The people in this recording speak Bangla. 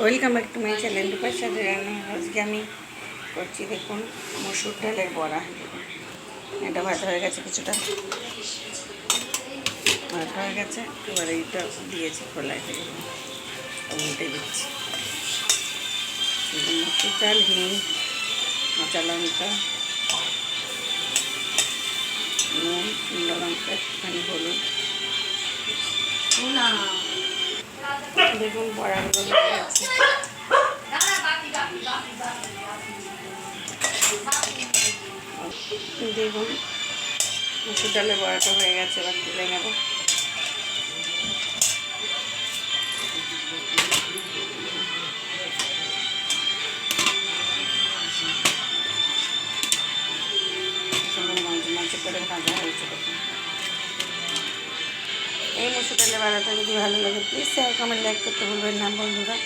Welcome back to my channel রূপার সাথে রান্না আজকে আমি করছি দেখুন মসুর ডালের বড়া। এটা ভাজা হয়ে গেছে কিছুটা। ভাজা হয়ে গেছে, এবার এইটা দিয়েছি খোলায় থেকে। উল্টে দিচ্ছি। মসুর ডাল, হিং, কাঁচা লঙ্কা, নুন লঙ্কা, একটুখানি হলুদ। দেখুন বড়াগুলো দেখুন মুসুর ডালের বড়াটা হয়ে গেছে, এবার তুলে নেব। মাঝে মাঝে করে ভাজা। এই মুসুর ডালের বড়াটা যদি ভালো লাগে প্লিজ শেয়ার কমেন্ট লাইক করতে বলবেন না, বন্ধুরা।